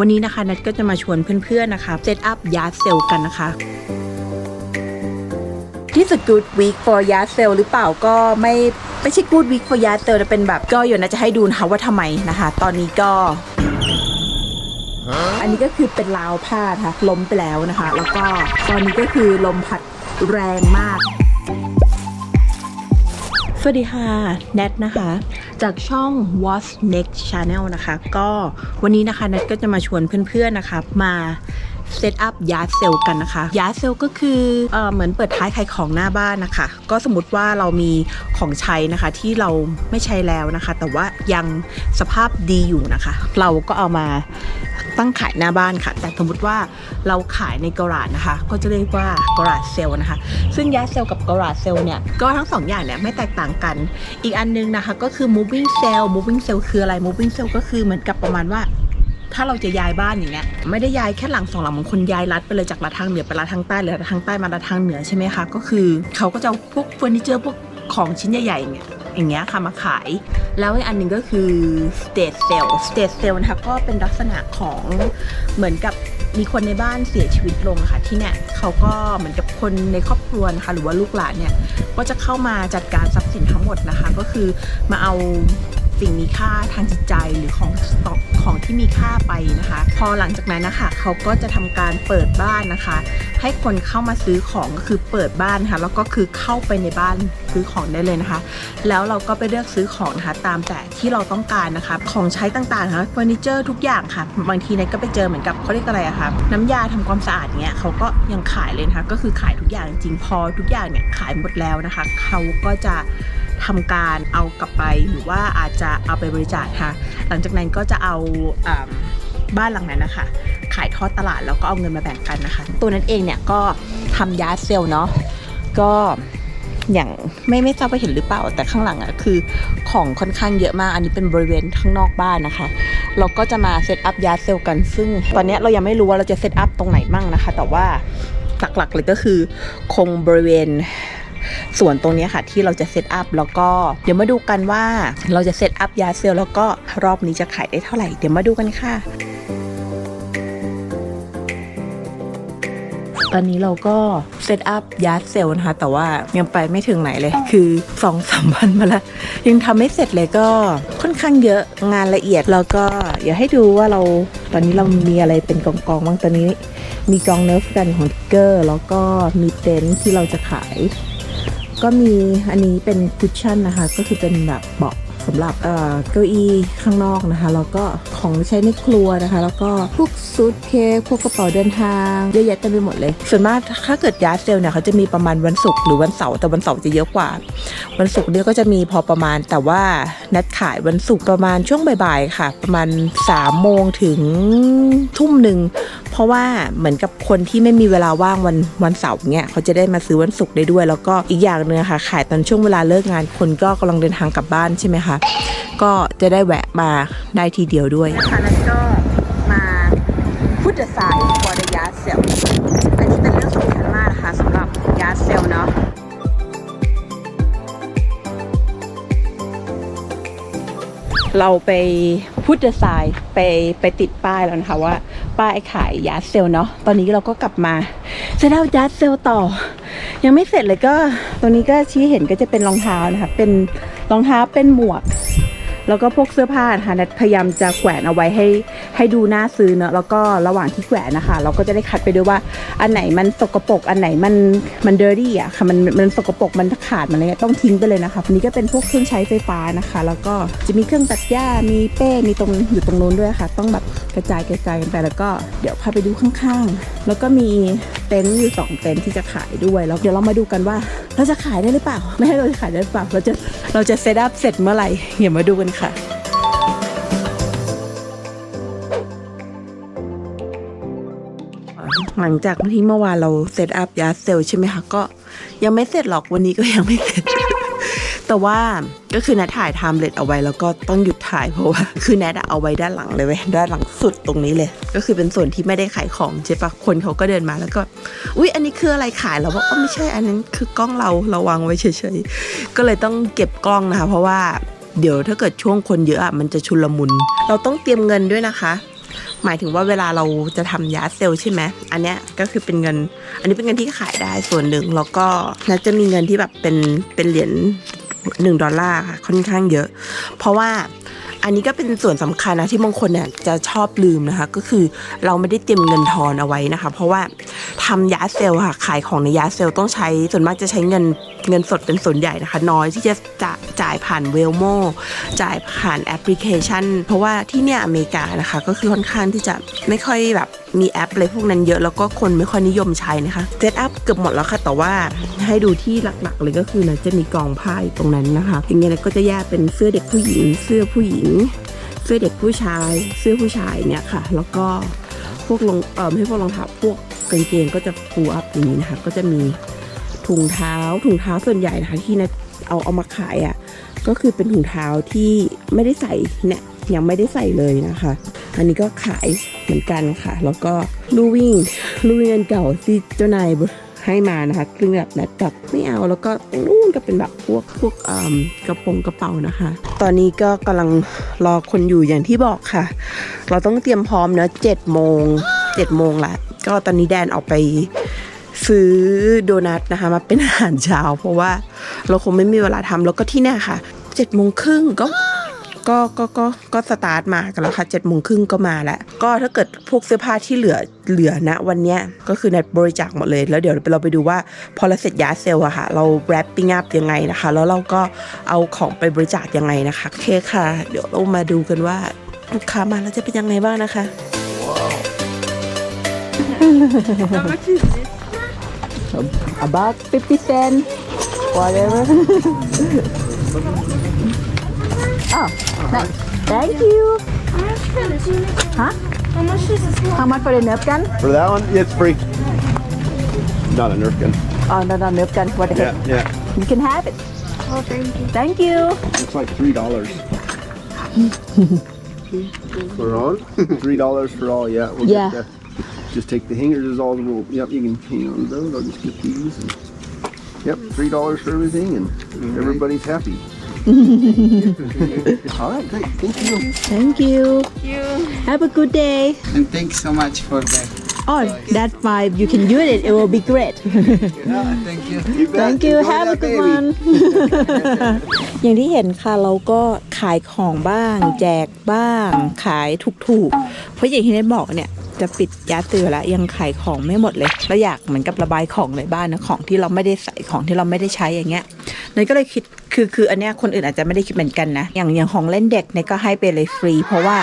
วันนี้นะคะนัดก็จะมาชวนเพื่อนๆนะคะเซตอัพยาร์ดเซลกันนะคะ ที่สุด good week for yard sale หรือเปล่าก็ไม่ไม่ใช่ good week for yard sale แต่เป็นแบบก็อยู่นะจะให้ดูนะคะว่าทำไมนะคะ ตอนนี้ก็อันนี้ก็คือเป็นราวผ้านะคะล้มไปแล้วนะคะ แล้วก็ตอนนี้ก็คือลมพัดแรงมาก สวัสดีค่ะ แนทนะคะ จากช่อง What's Next Channel นะคะ ก็วันนี้นะคะนัทก็จะมาชวนเพื่อนๆนะคะมา เซตอัพยาร์ดเซลกันนะคะยาร์ดเซลก็คือเออเหมือนเปิดท้ายขายของหน้าบ้านนะคะ ก็สมมติว่าเรามีของใช้นะคะที่เราไม่ใช้แล้วนะคะ แต่ว่ายังสภาพดีอยู่นะคะ เราก็เอามาตั้งขายหน้าบ้านค่ะ แต่สมมติว่าเราขายในกราดนะคะ ก็จะเรียกว่ากราดเซลนะคะ ซึ่งยาร์ดเซลกับกราดเซลเนี่ยก็ทั้งสองอย่างเนี่ยไม่แตกต่างกัน อีกอันนึงนะคะก็คือ moving cell moving cell คืออะไร moving cell ก็คือเหมือนกับประมาณว่า ถ้าเราจะย้ายบ้านอย่างเงี้ยไม่ได้ย้ายแค่หลังสองหลังบางคนย้ายรัดไปเลยจากรัดทางเหนือไปรัดทางใต้หรือรัดทางใต้มารัดทางเหนือใช่ไหมคะก็คือเขาก็จะพวกเฟอร์นิเจอร์พวกของชิ้นใหญ่ๆเนี่ยอย่างเงี้ยค่ะมาขาย แล้วอีกอันหนึ่งก็คือ state sale state sale นะคะก็เป็นลักษณะของเหมือนกับมีคนในบ้านเสียชีวิตลงค่ะที่เนี่ยเขาก็เหมือนกับคนในครอบครัวนะคะหรือว่าลูกหลานเนี่ยก็จะเข้ามาจัดการทรัพย์สินทั้งหมดนะคะ ก็คือมาเอาสิ่งมีค่าทางจิตใจหรือของสต็อก ของที่มีค่าไปนะคะ พอหลังจากนั้นนะคะเขาก็จะทำการเปิดบ้านนะคะ ให้คนเข้ามาซื้อของก็คือเปิดบ้านค่ะแล้วก็คือเข้าไปในบ้านซื้อของได้เลยนะคะ แล้วเราก็ไปเลือกซื้อของนะคะ ตามแต่ที่เราต้องการนะคะ ของใช้ต่างๆนะคะเฟอร์นิเจอร์ทุกอย่างค่ะ บางทีเนี่ยก็ไปเจอเหมือนกับเขาเรียกอะไรอะคะน้ำยาทำความสะอาดเนี้ยเขาก็ยังขายเลยนะคะ ก็คือขายทุกอย่างจริงพอทุกอย่างเนี่ยขายหมดแล้วนะคะเขาก็จะ ทำการเอากลับไปหรือว่าอาจจะเอาไปบริจาคค่ะ หลังจากนั้นก็จะเอาอบ้านหลังนั้นนะคะ ขายทอดตลาดแล้วก็เอาเงินมาแบ่งกันนะคะ ตัวนั้นเองเนี่ยก็ทำยาร์ดเซลเนาะก็อย่างไม่ไม่ทราบว่าเห็นหรือเปล่าแต่ข้างหลังอะคือของค่อนข้างเยอะมากอันนี้เป็นบริเวณข้างนอกบ้านนะคะ เราก็จะมาเซตอัพยาร์ดเซลกันซึ่ง ตอนนี้เรายังไม่รู้ว่าเราจะเซตอัพตรงไหนมั่งนะคะ แต่ว่าหลักๆเลยก็คือคงบริเวณ ส่วนตรงนี้ค่ะที่เราจะเซตอัพแล้วก็เดี๋ยวมาดูกันว่าเราจะเซตอัพยาเซลแล้วก็รอบนี้จะขายได้เท่าไหร่เดี๋ยวมาดูกันค่ะตอนนี้เราก็เซตอัพยาร์ดเซลนะคะ แต่ว่ายังไปไม่ถึงไหนเลย คือสองสามวันมาแล้วยังทำไม่เสร็จเลยก็ค่อนข้างเยอะงานละเอียดแล้วก็เดี๋ยวให้ดูว่าเราตอนนี้เรามีอะไรเป็นกองๆบ้างตอนนี้ มีกองเนิร์ฟกันของทิกเกอร์ แล้วก็มีเต็นท์ที่เราจะขาย ก็มีอันนี้เป็นคุชชั่นนะคะ ก็คือเป็นแบบเบาะ สำหรับเก้าอี้ข้างนอกนะคะ แล้วก็ของใช้ในครัวนะคะ แล้วก็พวกซูทเคสพวกกระเป๋าเดินทางเยอะแยะเต็มไปหมดเลย ส่วนมากถ้าเกิดยาร์ดเซลเนี่ยเขาจะมีประมาณวันศุกร์หรือวันเสาร์แต่วันเสาร์จะเยอะกว่า วันศุกร์เนี่ยก็จะมีพอประมาณแต่ว่านัดขายวันศุกร์ประมาณช่วงบ่ายๆค่ะ ประมาณ3ามโมงถึงทุ่มหนึ่งเพราะว่าเหมือนกับคนที่ไม่มีเวลาว่างวันวันเสาร์เนี่ยเขาจะได้มาซื้อวันศุกร์ได้ด้วย แล้วก็อีกอย่างหนึงค่ะ ขายตอนช่วงเวลาเลิกงานคนก็กำลังเดินทางกลับบ้านใช่ไหมคะก็จะได้แวะมาได้ทีเดียวด้วยค่ะนั้นก็มาพุทธศาสตร์ for the yard sale อันนี้เป็นเรื่องสำคัญมากนะคะสำหรับ yard sale เนาะเราไปพุทธศาสตร์ไปไปติดป้ายแล้วนะคะว่า ป้ายขายยาเซลเนาะตอนนี้เราก็กลับมาจะเล่ายาเซลต่อ ยังไม่เสร็จเลยก็ตรงนี้ก็ชี้เห็นก็จะเป็นรองเท้านะคะเป็นรองเท้าเป็นหมวก แล้วก็พวกเสื้อผ้านะคะนัดพยายามจะแขวนเอาไว้ให้ ให้ดูน่าซื้อเนอะแล้วก็ระหว่างที่แขวนนะคะ เราก็จะได้คัดไปด้วยว่าอันไหนมันสกปรกอันไหนมันมันเดอรี่อะค่ะมันมันสกปรกมันขาดมันอะไรเงี้ยต้องทิ้งไปเลยนะคะอันนี้ก็เป็นพวกเครื่องใช้ไฟฟ้านะคะ แล้วก็จะมีเครื่องตัดหญ้ามีเป้มีตรงอยู่ตรงนู้นด้วยค่ะ ต้องแบบกระจายกระจายกันไปแล้วก็เดี๋ยวพาไปดูข้างๆ แล้วก็มี เต็นท์อยู่สองเต็นท์ที่จะขายด้วยแล้วเดี๋ยวเรามาดูกันว่า เราจะขายได้หรือเปล่า ไม่ให้เราจะขายได้หรือเปล่าเราจะเราจะเซตอัพเสร็จเมื่อไหร่เดี๋ยวมาดูกันค่ะหลังจากที่เมื่อวานเราเซตอัพยาเซลใช่ไหมคะก็ยังไม่เสร็จหรอกวันนี้ก็ยังไม่เสร็จ แต่ว่าก็คือแนทถ่ายไทม์เลทเอาไว้แล้วก็ต้องหยุดถ่ายเพราะว่าคือแนทอะเอาไว้ด้านหลังเลยเว้ยด้านหลังสุดตรงนี้เลย ก็คือเป็นส่วนที่ไม่ได้ขายของใช่ปะคนเขาก็เดินมาแล้วก็อุ๊ยอันนี้คืออะไรขายเราบอกอ๋อไม่ใช่อันนั้นคือกล้องเราเราวางไว้เฉยๆก็เลยต้องเก็บกล้องนะคะ เพราะว่าเดี๋ยวถ้าเกิดช่วงคนเยอะอะมันจะชุลมุน เราต้องเตรียมเงินด้วยนะคะ หมายถึงว่าเวลาเราจะทำยาเซลใช่ไหมอันเนี้ยก็คือเป็นเงิน อันนี้เป็นเงินที่ขายได้ส่วนหนึ่งแล้วก็น่าจะมีเงินที่แบบเป็นเป็นเหรียญหนึ่งดอลลาร์ค่ะค่อนข้างเยอะ เพราะว่าอันนี้ก็เป็นส่วนสำคัญนะที่บางคนเนี่ยจะชอบลืมนะคะ ก็คือเราไม่ได้เตรียมเงินทอนเอาไว้นะคะ เพราะว่าทำยาเซลค่ะขายของในยาเซลต้องใช้ส่วนมากจะใช้เงิน เงินสดเป็นส่วนใหญ่นะคะ น้อยที่จะจะจ่ายผ่านเวลโมจ่ายผ่านแอปพลิเคชัน เพราะว่าที่เนี่ยอเมริกานะคะ ก็คือค่อนข้างที่จะไม่ค่อยแบบมีแอปอะไรพวกนั้นเยอะแล้วก็คนไม่ค่อยนิยมใช้นะคะเซตอัพเกือบหมดแล้วค่ะ แต่ว่าให้ดูที่หลักๆ เลยก็คือนะจะมีกองผ้าอยู่ตรงนั้นนะคะอย่างเงี้ยก็จะแยกเป็นเสื้อเด็กผู้หญิง เสื้อผู้หญิง เสื้อเด็กผู้ชาย เสื้อผู้ชายเนี่ยค่ะ แล้วก็พวกรองเออไม่พวกรองเท้าพวกกางเกงก็จะฟูอัพอย่างนี้นะคะ ก็จะมี ถุงเท้าถุงเท้าส่วนใหญ่นะคะที่นะเอาเอามาขายอะ่ะก็คือเป็นถุงเท้าที่ไม่ได้ใส่เนี่ยยังไม่ได้ใส่เลยนะคะ อันนี้ก็ขายเหมือนกันค่ะ แล้วก็ลูวิ่งลูวิ่งอันเก่าที่เจ้านายให้มานะคะซึ่งแบบนัดแบบไม่เอาแล้วก็ตรงนู้นก็เป็นแบบพวกพวกกระโปรงกระเป๋านะคะ ตอนนี้ก็กำลังรอคนอยู่อย่างที่บอกค่ะ เราต้องเตรียมพร้อมเนะเจ็ดโมงเจ็ดโมงละก็ตอนนี้แดนออกไป ซื้อโดนัทนะคะมาเป็นอาหารเช้า เพราะว่าเราคงไม่มีเวลาทำแล้วก็ที่เนี่ยค่ะเจ็ดโมงครึ่งก็ก็ก็ก็ก็สตาร์ทมากันแล้วค่ะเจ็ดโมงครึ่งก็มาแล้ว ก็ถ้าเกิดพวกเสื้อผ้าที่เหลือเหลือนะวันเนี้ยก็คือในบริจาคหมดเลย แล้วเดี๋ยวเราไปดูว่าพอเราเสร็จยาเซลอะค่ะ เรา wrapping up ยังไงนะคะ แล้วเราก็เอาของไปบริจาคยังไงนะคะโอเคค่ะ เดี๋ยวเรามาดูกันว่าลูกค้ามาแล้วจะเป็นยังไงบ้างนะคะ about 50 cent whatever oh nice thank you huh How much is this one? how much for the nerf gun For that one, it's free. Not a Nerf gun. oh no no nerf gun what the heck Yeah, yeah. you can have it Oh, thank you. thank you Looks like three dollars. for all? three dollars for all. Yeah. We'll Yeah. Get the, just take the hangers as all the roll. Yep, you can hang on to those. I'll just get these. And, yep, three dollars for everything, and everybody's happy. all right, great. Thank you. thank you You. have a good day And thanks so much for that. oh that's fine you can use it it will be great Thank you. You bet. Thank you. Enjoy Have a that good baby. one. อย่างที่เห็นค่ะเราก็ขายของบ้าง แจกบ้าง ขายถูกๆ เพราะอย่างที่เน็ตบอกเนี่ย จะปิดยาตือแล้วยังขายของไม่หมดเลยแล้วอยากเหมือนกับระบายของในบ้านนะของที่เราไม่ได้ใส่ของที่เราไม่ได้ใช้อย่างเงี้ยเนยก็เลยคิดคือคืออันเนี้ยคนอื่นอาจจะไม่ได้คิดเหมือนกันนะ อย่างอย่างของเล่นเด็กเนี่ยก็ให้ไปเลยฟรี เพราะว่า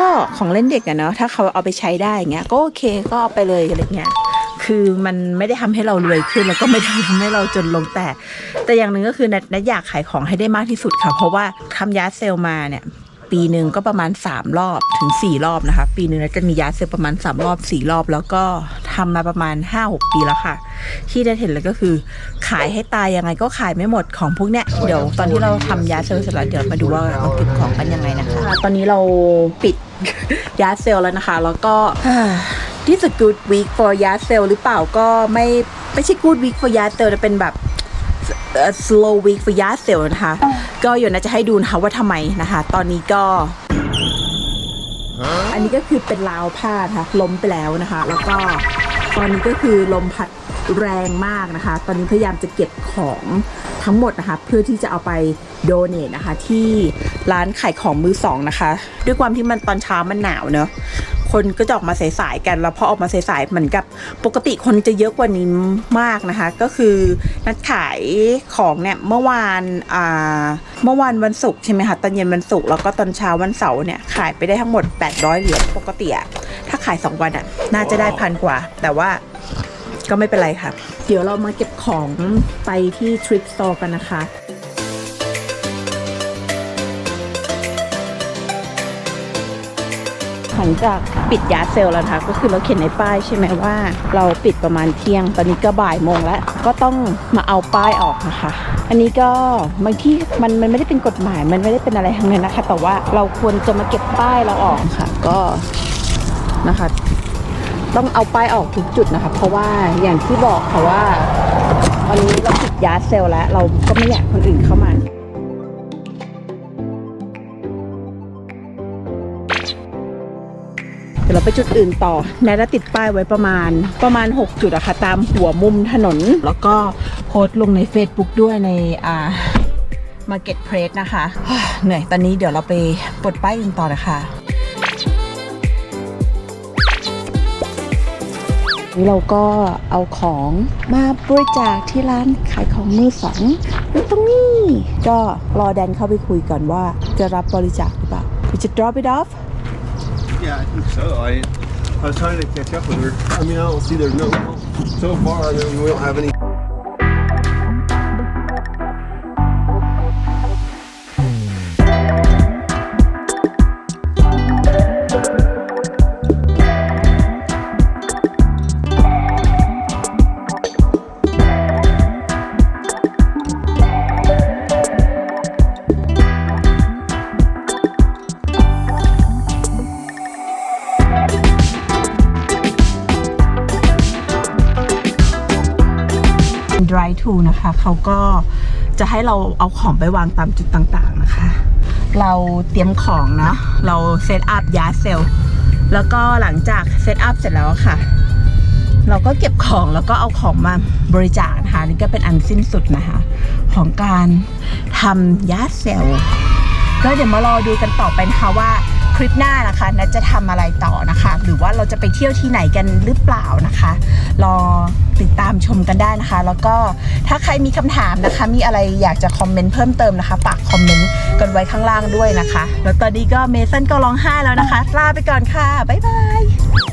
ก็ของเล่นเด็กอะเนาะถ้าเขาเอาไปใช้ได้อย่างเงี้ยก็โอเคก็เอาไปเลยอะไรเงี้ยคือมันไม่ได้ทำให้เรารวยขึ้นแล้วก็ไม่ได้ทำให้เราจนลงแต่ แต่อย่างหนึ่งก็คือนัทนัทอยากขายของให้ได้มากที่สุดค่ะ เพราะว่าทำยาเซลมาเนี่ย ปีหนึ่งก็ประมาณ 3 รอบถึง 4 รอบนะคะ ปีหนึ่งจะมียาเซลประมาณ 3 รอบ 4 รอบ แล้วก็ทำมาประมาณ 5-6 ปีแล้วค่ะ ที่ได้เห็นเลยก็คือ ขายให้ตายยังไงก็ขายไม่หมดของพวกเนี้ยเดี๋ยวตอนที่เราทำยาเซลเสร็จแล้วเดี๋ยวมาดูว่าเราเก็บของกันยังไงนะคะ ตอนนี้เราปิดยาเซลแล้วนะคะ แล้วก็ this a good week for ยาเซลหรือเปล่าก็ไม่ไม่ใช่ good week for ยาเซลแต่เป็นแบบ slow week for ยาเซลนะคะ ก็เดี๋ยวนะจะให้ดูนะคะว่าทำไมนะคะ ตอนนี้ก็ อันนี้ก็คือเป็นราวผ้านะคะล้มไปแล้วนะคะ แล้วก็ตอนนี้ก็คือลมพัดแรงมากนะคะ ตอนนี้พยายามจะเก็บของทั้งหมดนะคะ เพื่อที่จะเอาไปโดเนทนะคะ ที่ร้านขายของมือสองนะคะ ด้วยความที่มันตอนเช้ามันหนาวเนอะ คนก็จะออกมาสายๆกัน แล้วพอออกมาสายๆเหมือนกับปกติคนจะเยอะกว่านี้มากนะคะ ก็คือนัดขายของเนี่ยเมื่อวานอ่าเมื่อวานวันศุกร์ใช่ไหมคะตอนเย็นวันศุกร์แล้วก็ตอนเช้าวันเสาร์เนี่ยขายไปได้ทั้งหมด 800เหรียญปกติอะถ้าขาย 2 วันอะน่าจะได้พันกว่า แต่ว่าก็ไม่เป็นไรค่ะ เดี๋ยวเรามาเก็บของไปที่ทริป Store กันนะคะ หลังจากปิดยาเซลแล้วนะคะก็คือเราเขียนในป้ายใช่ไหมว่า เราปิดประมาณเที่ยง ตอนนี้ก็บ่ายโมงแล้ว ก็ต้องมาเอาป้ายออกนะคะ อันนี้ก็บางที่มันมันไม่ได้เป็นกฎหมาย มันไม่ได้เป็นอะไรทั้งนั้นนะคะ แต่ว่าเราควรจะมาเก็บป้ายเราออกค่ะ ก็นะคะ ต้องเอาป้ายออกทุกจุดนะคะ เพราะว่าอย่างที่บอกค่ะว่าตอนนี้เราปิดยาเซลแล้ว เราก็ไม่อยากคนอื่นเข้ามา ดี๋ยวเราไปจุดอื่นต่อแนทติดป้ายไว้ประมาณประมาณ 6 จุดอะค่ะ ตามหัวมุมถนน แล้วก็โพสต์ลงใน Facebook ด้วยในอ่า Market Place นะคะ เหนื่อยตอนนี้เดี๋ยวเราไปปลดป้ายอื่นต่อนะคะนี่เราก็เอาของมาบริจาคที่ร้านขายของมือสองอยู่ตรงนี้ ก็รอแดนเข้าไปคุยก่อนว่าจะรับบริจาคหรือเปล่า We just drop it off Yeah, I think so. I I was trying to catch up with her. I mean, I don't see there's no so far. I mean, we don't have any. Dry to นะคะ เขาก็จะให้เราเอาของไปวางตามจุดต่างๆนะคะ เราเตรียมของนะเราเซตอัพยาเซลแล้วก็หลังจากเซตอัพเสร็จแล้วค่ะ เราก็เก็บของแล้วก็เอาของมาบริจาคนะคะนี่ก็เป็นอันสิ้นสุดนะคะ ของการทำยาเซลก็เดี๋ยวมารอดูกันต่อไปนะคะว่า ลิปหน้านะคะนัทจะทำอะไรต่อนะคะ หรือว่าเราจะไปเที่ยวที่ไหนกันหรือเปล่านะคะ รอติดตามชมกันได้นะคะ แล้วก็ถ้าใครมีคำถามนะคะ มีอะไรอยากจะคอมเมนต์เพิ่มเติมนะคะฝากคอมเมนต์กันไว้ข้างล่างด้วยนะคะ แล้วตอนนี้ก็เมสันก็ร้องไห้แล้วนะคะ ลาไปก่อนค่ะบ๊ายบาย